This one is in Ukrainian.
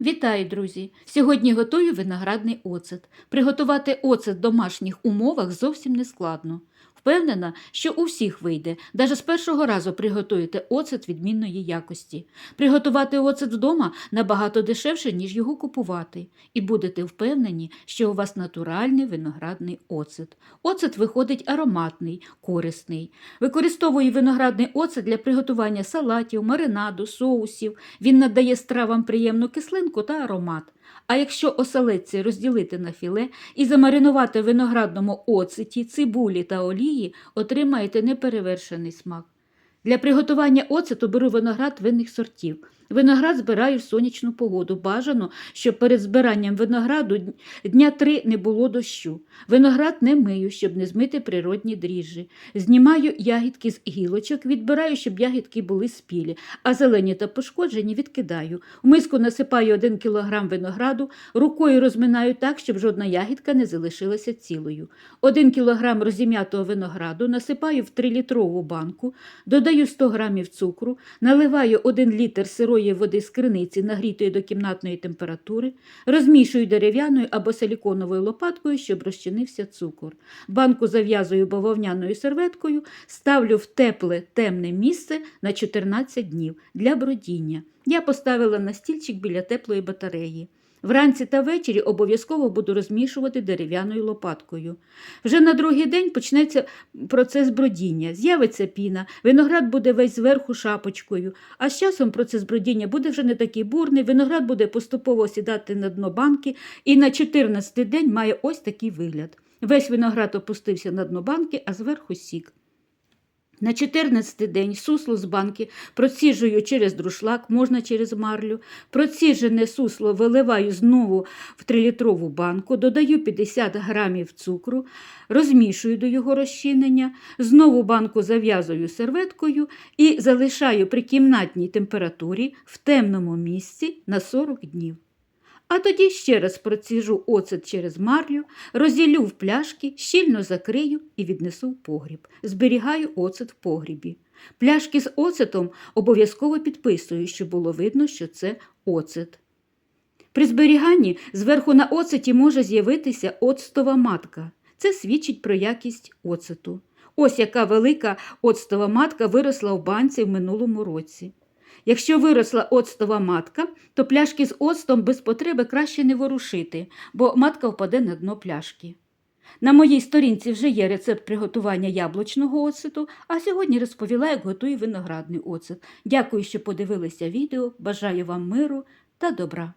Вітаю, друзі! Сьогодні готую виноградний оцет. Приготувати оцет в домашніх умовах зовсім не складно. Впевнена, що у всіх вийде, навіть з першого разу приготуєте оцет відмінної якості. Приготувати оцет вдома набагато дешевше, ніж його купувати, і будете впевнені, що у вас натуральний виноградний оцет. Оцет виходить ароматний, корисний. Використовую виноградний оцет для приготування салатів, маринаду, соусів. Він надає стравам приємну кислинку та аромат. А якщо оселедці розділити на філе і замаринувати в виноградному оциті, цибулі та олії, отримаєте неперевершений смак. Для приготування оцету беру виноград винних сортів. Виноград збираю в сонячну погоду. Бажано, щоб перед збиранням винограду дня три не було дощу. Виноград не мию, щоб не змити природні дріжджі. Знімаю ягідки з гілочок, відбираю, щоб ягідки були спілі, а зелені та пошкоджені відкидаю. В миску насипаю 1 кг винограду, рукою розминаю так, щоб жодна ягідка не залишилася цілою. 1 кг розім'ятого винограду насипаю в 3-літрову банку, додаю 100 г цукру, наливаю 1 літр сирої води з криниці, нагрітої до кімнатної температури, розмішую дерев'яною або силіконовою лопаткою, щоб розчинився цукор. Банку зав'язую бавовняною серветкою, ставлю в тепле темне місце на 14 днів для бродіння. Я поставила на стільчик біля теплої батареї. Вранці та ввечері обов'язково буду розмішувати дерев'яною лопаткою. Вже на другий день почнеться процес бродіння, з'явиться піна, виноград буде весь зверху шапочкою, а з часом процес бродіння буде вже не такий бурний, виноград буде поступово сідати на дно банки і на 14 день має ось такий вигляд. Весь виноград опустився на дно банки, а зверху сік. На 14-й день сусло з банки проціжую через друшлак, можна через марлю. Проціжене сусло виливаю знову в 3-літрову банку, додаю 50 грамів цукру, розмішую до його розчинення, знову банку зав'язую серветкою і залишаю при кімнатній температурі в темному місці на 40 днів. А тоді ще раз проціжу оцет через марлю, розділю в пляшки, щільно закрию і віднесу в погріб. Зберігаю оцет в погрібі. Пляшки з оцетом обов'язково підписую, щоб було видно, що це оцет. При зберіганні зверху на оцеті може з'явитися оцтова матка. Це свідчить про якість оцету. Ось яка велика оцтова матка виросла в банці в минулому році. Якщо виросла оцтова матка, то пляшки з оцтом без потреби краще не ворушити, бо матка впаде на дно пляшки. На моїй сторінці вже є рецепт приготування яблучного оцету, а сьогодні розповіла, як готую виноградний оцет. Дякую, що подивилися відео. Бажаю вам миру та добра.